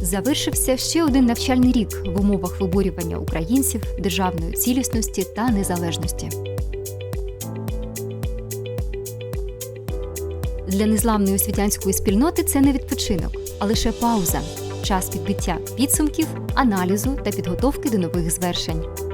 Завершився ще один навчальний рік в умовах виборювання українців, державної цілісності та незалежності. Для незламної освітянської спільноти це не відпочинок, а лише пауза, час підбиття підсумків, аналізу та підготовки до нових звершень.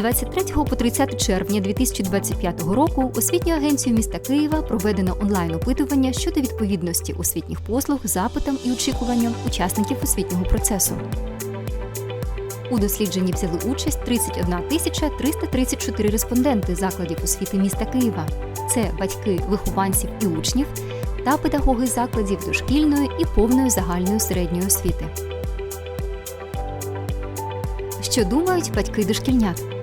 23 по 30 червня 2025 року освітньою агенцією міста Києва проведено онлайн-опитування щодо відповідності освітніх послуг запитам і очікуванням учасників освітнього процесу. У дослідженні взяли участь 31 тисяча 334 респонденти закладів освіти міста Києва. Це батьки вихованців і учнів та педагоги закладів дошкільної і повної загальної середньої освіти. Що думають батьки дошкільнят?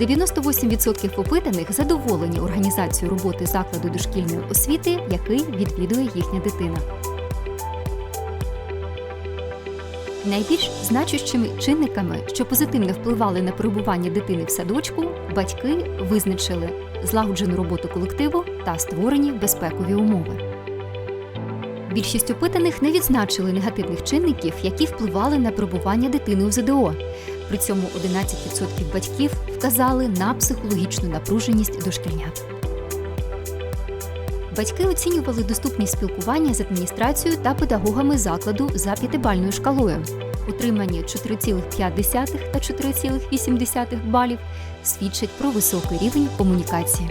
98% опитаних задоволені організацією роботи закладу дошкільної освіти, який відвідує їхня дитина. Найбільш значущими чинниками, що позитивно впливали на перебування дитини в садочку, батьки визначили злагоджену роботу колективу та створені безпекові умови. Більшість опитаних не відзначили негативних чинників, які впливали на перебування дитини у ЗДО. При цьому 11% батьків вказали на психологічну напруженість дошкільнят. Батьки оцінювали доступність спілкування з адміністрацією та педагогами закладу за п'ятибальною шкалою. Отримані 4,5 та 4,8 балів свідчать про високий рівень комунікації.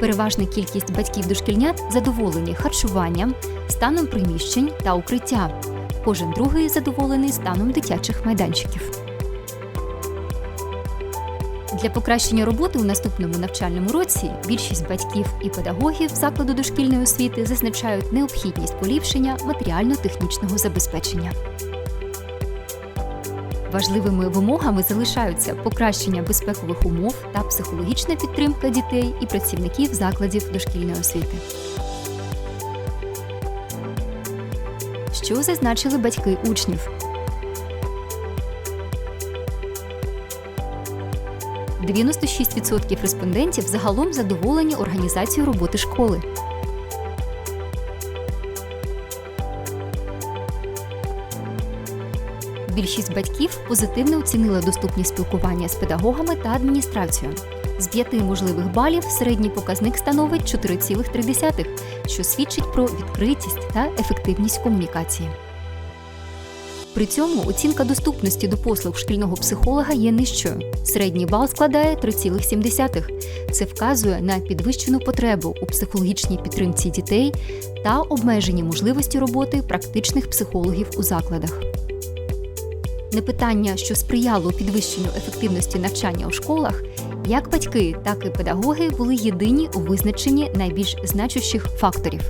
Переважна кількість батьків дошкільнят задоволені харчуванням, станом приміщень та укриття. Кожен другий задоволений станом дитячих майданчиків. Для покращення роботи у наступному навчальному році більшість батьків і педагогів закладу дошкільної освіти зазначають необхідність поліпшення матеріально-технічного забезпечення. Важливими вимогами залишаються покращення безпекових умов та психологічна підтримка дітей і працівників закладів дошкільної освіти. Що зазначили батьки учнів? 96% респондентів загалом задоволені організацією роботи школи. Більшість батьків позитивно оцінила доступність спілкування з педагогами та адміністрацією. З п'яти можливих балів середній показник становить 4,3, що свідчить про відкритість та ефективність комунікації. При цьому оцінка доступності до послуг шкільного психолога є нижчою. Середній бал складає 3,7. Це вказує на підвищену потребу у психологічній підтримці дітей та обмежені можливості роботи практичних психологів у закладах. Не питання, що сприяло підвищенню ефективності навчання у школах, як батьки, так і педагоги були єдині у визначенні найбільш значущих факторів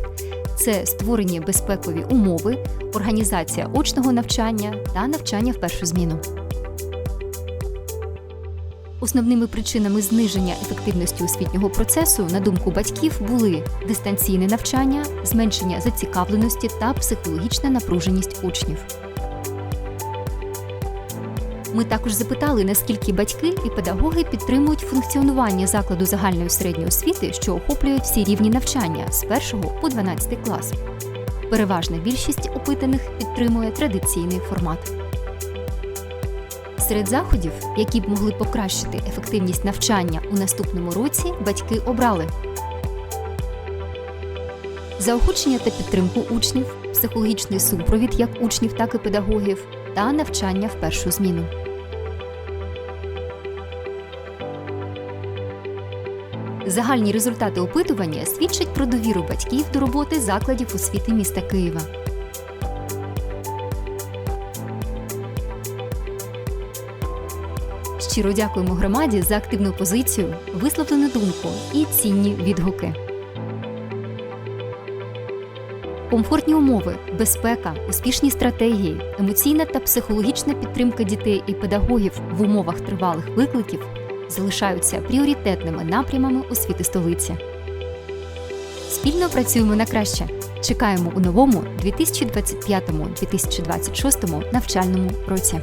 це створені безпекові умови, організація очного навчання та навчання в першу зміну. Основними причинами зниження ефективності освітнього процесу, на думку батьків, були дистанційне навчання, зменшення зацікавленості та психологічна напруженість учнів. Ми також запитали, наскільки батьки і педагоги підтримують функціонування закладу загальної середньої освіти, що охоплюють всі рівні навчання з 1 по 12 клас. Переважна більшість опитаних підтримує традиційний формат. Серед заходів, які б могли покращити ефективність навчання у наступному році, батьки обрали заохочення та підтримку учнів, психологічний супровід як учнів, так і педагогів та навчання в першу зміну. Загальні результати опитування свідчать про довіру батьків до роботи закладів освіти міста Києва. Щиро дякуємо громаді за активну позицію, висловлену думку і цінні відгуки. Комфортні умови, безпека, успішні стратегії, емоційна та психологічна підтримка дітей і педагогів в умовах тривалих викликів залишаються пріоритетними напрямами освіти столиці. Спільно працюємо на краще. Чекаємо у новому 2025-2026 навчальному році.